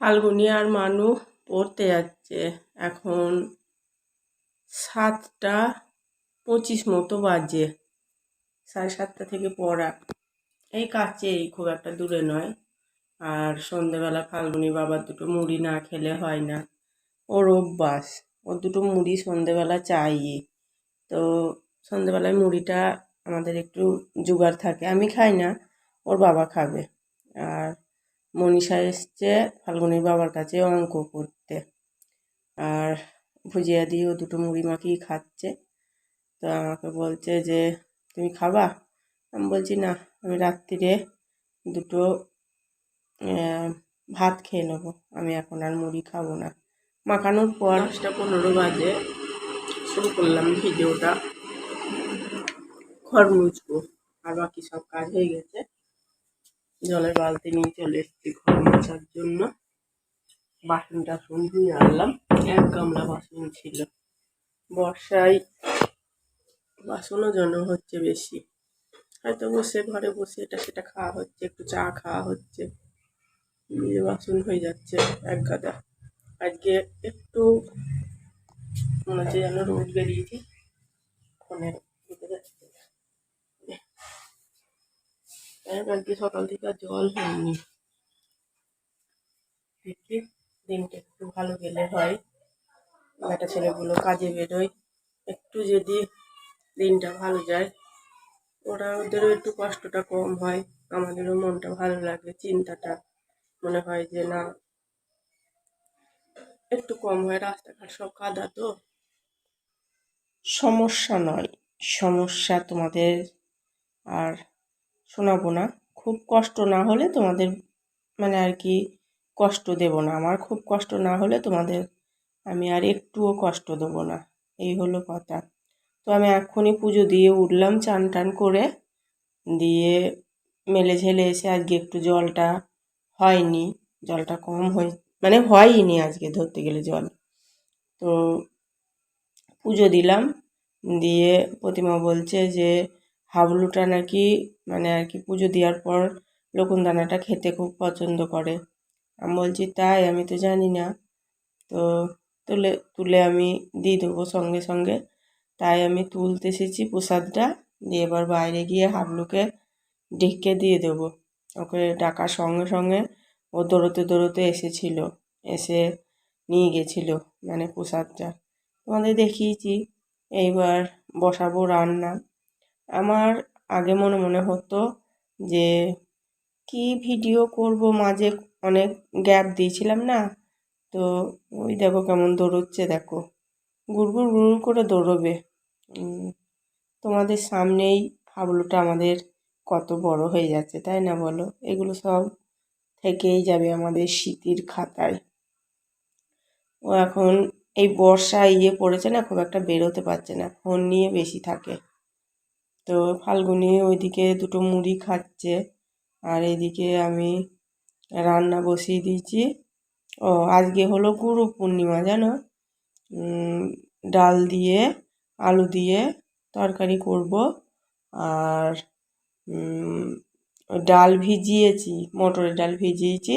ফাল্গুনি আর মানু পড়তে যাচ্ছে। এখন সাতটা পঁচিশ মতো বাজে, সাড়ে সাতটা থেকে পড়া। এই কাছেই খুব একটা দূরে নয়। আর সন্ধেবেলা ফাল্গুনি বাবার দুটো মুড়ি না খেলে হয় না। ওর অভ্যাস, ওর দুটো মুড়ি সন্ধেবেলা চাইই। তো সন্ধেবেলায় মুড়িটা আমাদের একটু জোগাড় থাকে। আমি খাই না, ওর বাবা খাবে। আর মনীষা এসছে ফাল্গুনির বাবার কাছে অঙ্ক করতে। আর ভুজিয়া দিয়ে ও দুটো মুড়ি মাখিয়ে খাচ্ছে? তো আমাকে বলছে যে, তুমি খাবা? আমি বলছি, না, আমি রাত্রিরে দুটো ভাত খেয়ে নেব। আমি এখন আর মুড়ি খাব না। মাখানোর পর দশটা পনেরো বাজে, শুরু করলাম ভিডিওটা। ঘর মুছবো আর বাকি সব কাজ হয়ে গেছে। জলের বালতি নিয়ে চলে এসেছি ঘর মোছার জন্য। বাসন টাসন ধুয়ে আনলাম, এক গামলা বাসন ছিল। বর্ষায় বাসনও জন হচ্ছে বেশি। হয়তো বসে, ঘরে বসে এটা সেটা খাওয়া হচ্ছে, একটু চা খাওয়া হচ্ছে। বাসন হয়ে যাচ্ছে এক গাদা। আজকে একটু মনে হচ্ছে যেন রোদ বেরিয়েছে। ফোনের ভিতরে আজকে সকাল থেকে আর জল হয়নি? দেখি, দিনটা একটু ভালো গেলে হয়। বেটা ছেলেগুলো কাজে বেরোয়। একটু যদি দিনটা ভালো যায়, ওরা ওদেরও একটু কষ্টটা কম হয়। আমাদেরও মনটা ভালো লাগে, চিন্তাটা মনে হয় যে না, একটু কম হয়। রাস্তাঘাট সব কাদা তো। সমস্যা নয়। সমস্যা তোমাদের আর শোনাবো না। খুব কষ্ট না হলে তোমাদের মানে আর কি কষ্ট দেব না। আমার খুব কষ্ট না হলে তোমাদের আমি আর একটুও কষ্ট দেবো না। এই হলো কথা। তো আমি এক্ষুনি পুজো দিয়ে উঠলাম চান টান করে। দিয়ে মেলে ঝেলে এসে আজকে একটু জলটা হয়নি। জলটা কম হয়ে মানে হয়নি আজকে ধরতে গেলে জল। তো পুজো দিলাম। দিয়ে প্রতিমা বলছে যে হাবলুটা নাকি মানে আর কি পুজো দেওয়ার পর লকুনদানাটা খেতে খুব পছন্দ করে। আমি বলছি, তাই? আমি তো জানি না। তো তুলে তুলে আমি দিয়ে দেবো সঙ্গে সঙ্গে। তাই আমি তুলতে এসেছি প্রসাদটা। দিয়ে এবার বাইরে গিয়ে হাবলুকে ডেকে দিয়ে দেবো। ওকে ডাকার সঙ্গে সঙ্গে ও দৌড়োতে দৌড়োতে এসেছিল। এসে নিয়ে গেছিল মানে প্রসাদটা। তোমাদের দেখিয়েছি। এইবার বসাবো রান্না। আমার আগে মনে মনে হতো যে, কি ভিডিও করব? মাঝে অনেক গ্যাপ দিয়েছিলাম না? তো ওই দেখো কেমন দৌড়চ্ছে, দেখো। গুড়গুড় গুড় করে দৌড়বে। তোমাদের সামনেই হাবলুটা আমাদের কত বড় হয়ে যাচ্ছে, তাই না বলো? এগুলো সব থেকেই যাবে আমাদের স্মৃতির খাতায়। ও এখন এই বর্ষা ইয়ে পড়েছে না, খুব একটা বেরোতে পারছে না, ফোন নিয়ে বেশি থাকে। তো ফাল্গুনি ওইদিকে দুটো মুড়ি খাচ্ছে। আর এদিকে আমি রান্না বসিয়ে দিয়েছি। ও, আজকে হলো গুরু পূর্ণিমা, জানো? ডাল দিয়ে, আলু দিয়ে তরকারি করব। আর ডাল ভিজিয়েছি, মটরের ডাল ভিজিয়েছি,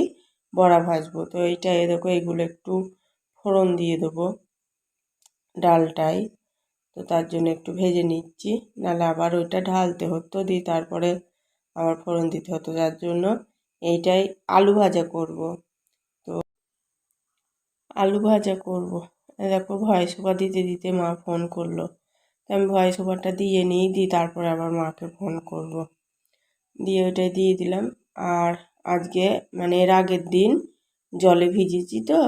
বড়া ভাজবো। তো এইটা এ দেখো, এগুলো একটু ফোড়ন দিয়ে দেবো ডালটাই তো তার জন্য একটু ভেজে নিচ্ছি। নাহলে আবার ওইটা ঢালতে হতো, দিয়ে তারপরে আবার ফোড়ন দিতে হতো। যার জন্য এইটাই আলু ভাজা করব। তো আলু ভাজা করব। দেখো ভয়েস ওভার দিতে দিতে মা ফোন করল। তো আমি ভয়েস ওভারটা দিয়ে নিই দিই তারপরে আবার মাকে ফোন করব। দিয়ে ওইটাই দিয়ে দিলাম। আর আজকে মানে এর আগের দিন জলে ভিজেছি তো,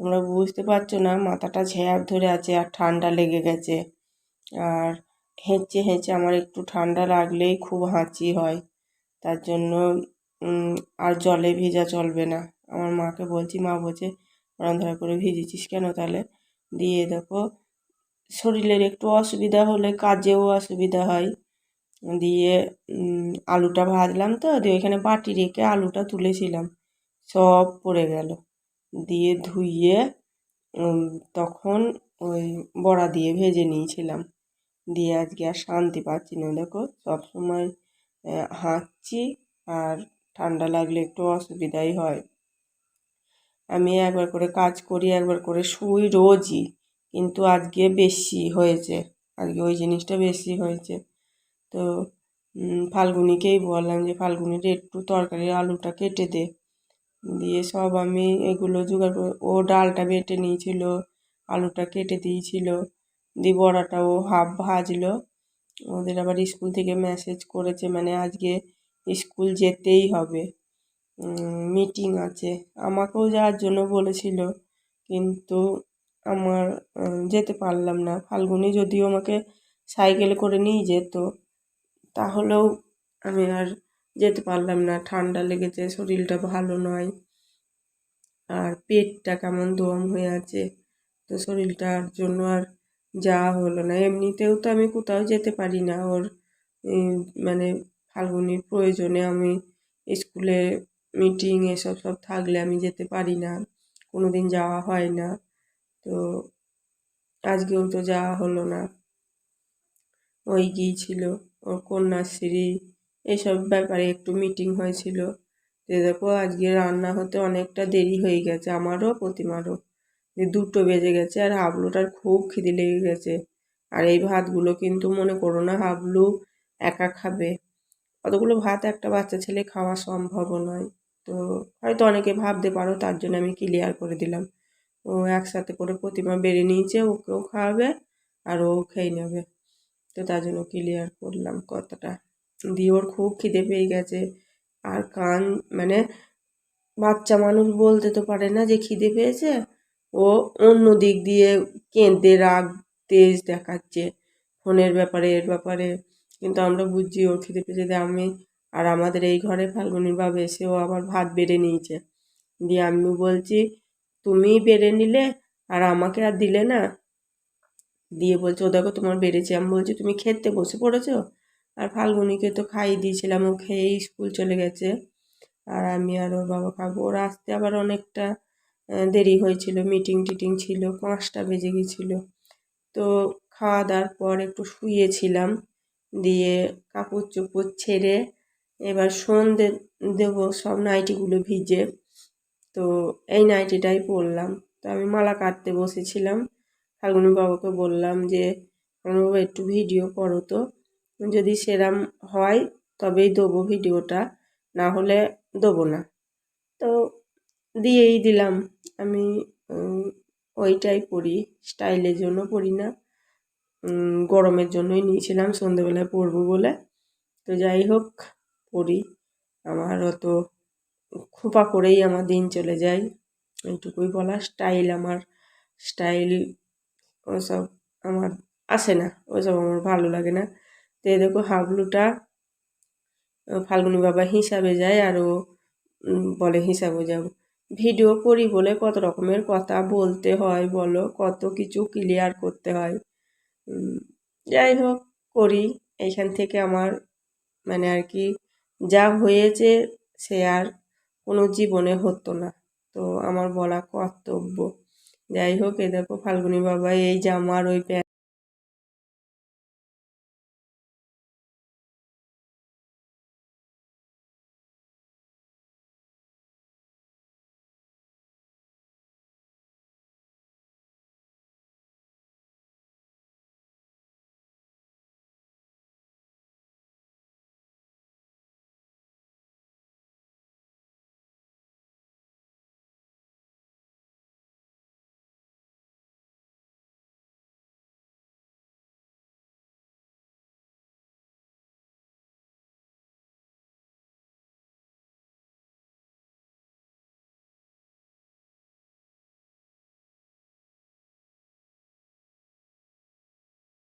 তোমরা বুঝতে পারছ না, মাথাটা ঝ্যাপ ধরে আছে আর ঠান্ডা লেগে গেছে। আর হেঁচে হেঁচে আমার একটু ঠান্ডা লাগলেই খুব হাঁচি হয়। তার জন্য আর জলে ভেজা চলবে না। আমার মাকে বলছি, মা বলছে, ওরম ধরা করে ভিজেছিস কেন তাহলে? দিয়ে দেখো, শরীরের একটু অসুবিধা হলে কাজেও অসুবিধা হয়। দিয়ে আলুটা ভাজলাম তো, দিয়ে ওইখানে বাটি রেখে আলুটা তুলেছিলাম। সব পড়ে গেল। দিয়ে ধুইয়ে তখন ওই বড়া দিয়ে ভেজে নিয়েছিলাম। দিয়ে আজকে আর শান্তি পাচ্ছি না। দেখো সব সময় আহ, হাঁচছি আর ঠান্ডা লাগলে একটু অসুবিধাই হয়। আমি একবার করে কাজ করি একবার করে শুই রোজই কিন্তু আজকে বেশি হয়েছে। আজকে ওই জিনিসটা বেশি হয়েছে। তো ফাল্গুনিকেই বললাম যে ফাল্গুনির একটু তরকারির আলুটা কেটে দে। দিয়ে সব আমি এগুলো জোগাড় করে ও ডালটা বেটে নিয়েছিল আলুটা কেটে দিয়েছিল। দিয়ে বড়াটা ও হাফ ভাজলো। ওদের আবার স্কুল থেকে মেসেজ করেছে মানে আজকে স্কুল যেতেই হবে। মিটিং আছে। আমাকেও যাওয়ার জন্য বলেছিল, কিন্তু আমার যেতে পারলাম না। ফাল্গুনি যদিও আমাকে সাইকেলে করে নিয়ে যেত, তাহলেও আমি আর যেতে পারলাম না। ঠান্ডা লেগেছে, শরীরটা ভালো নয়। আর পেটটা কেমন দম হয়ে আছে, তো শরীরটার জন্য আর যাওয়া হলো না। এমনিতেও তো আমি কোথাও যেতে পারি না। ওর মানে ফাল্গুনির প্রয়োজনে আমি স্কুলে মিটিং এসব সব থাকলে আমি যেতে পারি না। কোনো দিন যাওয়া হয় না। তো আজকেও তো যাওয়া হলো না। ওই গিয়েছিল ওর কন্যাশ্রী এসব ব্যাপারে একটু মিটিং হয়েছিল। যে দেখো, আজকে রান্না হতে অনেকটা দেরি হয়ে গেছে। আমারও প্রতিমারও। যে দুটো বেজে গেছে আর হাবলুটার খুব খিদে লেগে গেছে। আর এই ভাতগুলো কিন্তু মনে করো না হাবলু একা খাবে। অতগুলো ভাত একটা বাচ্চা ছেলে খাওয়া সম্ভব নয়। তো হয়তো অনেকে ভাবতে পারো তার জন্য আমি ক্লিয়ার করে দিলাম। ও একসাথে করে প্রতিমা বেড়ে নিয়েছে, ওকেও খাওয়াবে আর ও খেয়ে নেবে। তো তার জন্য ক্লিয়ার করলাম কথাটা। দিয়ে ওর খুব খিদে পেয়ে গেছে। আর কান মানে বাচ্চা মানুষ বলতে তো পারে না যে খিদে পেয়েছে। ও অন্য দিক দিয়ে কেঁদে, রাগ, তেজ দেখাচ্ছে ফোনের ব্যাপারে, এর ব্যাপারে। কিন্তু আমরা বুঝছি ওর খিদে পেয়েছে আমি আর আমাদের এই ঘরে ফাল্গুনির বাবা এসেও আবার ভাত বেড়ে নিয়েছে। দিয়ে আমি বলছি তুমি বেড়ে নিলে আর আমাকে আর দিলে না? দিয়ে বলছে, ও দেখো তোমার বেড়েছে। আমি বলছি, তুমি খেতে বসে পড়েছো? আর ফাল্গুনিকে তো খাইয়ে দিয়েছিলাম, ও খেয়েই স্কুল চলে গেছে। আর আমি আর ওর বাবা খাব। ওর আসতে আবার অনেকটা দেরি হয়েছিল মিটিং টিটিং ছিল, পাঁচটা বেজে গেছিল। তো খাওয়া দাওয়ার পর একটু শুয়েছিলাম, দিয়ে কাপড় চোপড় ছেড়ে এবার সন্ধে দেবো, সব নাইটিগুলো ভিজে। তো এই নাইটিটাই পরলাম। তো আমি মালা কাটতে বসেছিলাম ফাল্গুনি বাবাকে বললাম যে বাবা, একটু ভিডিও করো তো। যদি সেরাম হয় তবেই দেবো ভিডিওটা, না হলে দেবো না। তো দিয়েই দিলাম। আমি ওইটাই পরি স্টাইলের জন্য পরি না। গরমের জন্যই নিয়েছিলাম। সন্ধেবেলায় পরবো বলে। তো যাই হোক পরি আমার অত খোপা করেই আমার দিন চলে যায়। এইটুকুই বলা স্টাইল আমার, স্টাইল ওসব আমার আসে না। ওসব আমার ভালো লাগে না। তো দেখো, হাবলুটা ফাল্গুনি বাবা হিসাবে যায় আর ও বলে হিসাবে যাব। ভিডিও করি বলে কত রকমের কথা বলতে হয় বলো, কত কিছু ক্লিয়ার করতে হয়। যাই হোক, করি। এইখান থেকে আমার মানে আর কি যা হয়েছে সে আর কোনো জীবনে হতো না। তো আমার বলা কর্তব্য। যাই হোক এ দেখো ফাল্গুনি বাবা এই জামার ওই প্যান্ট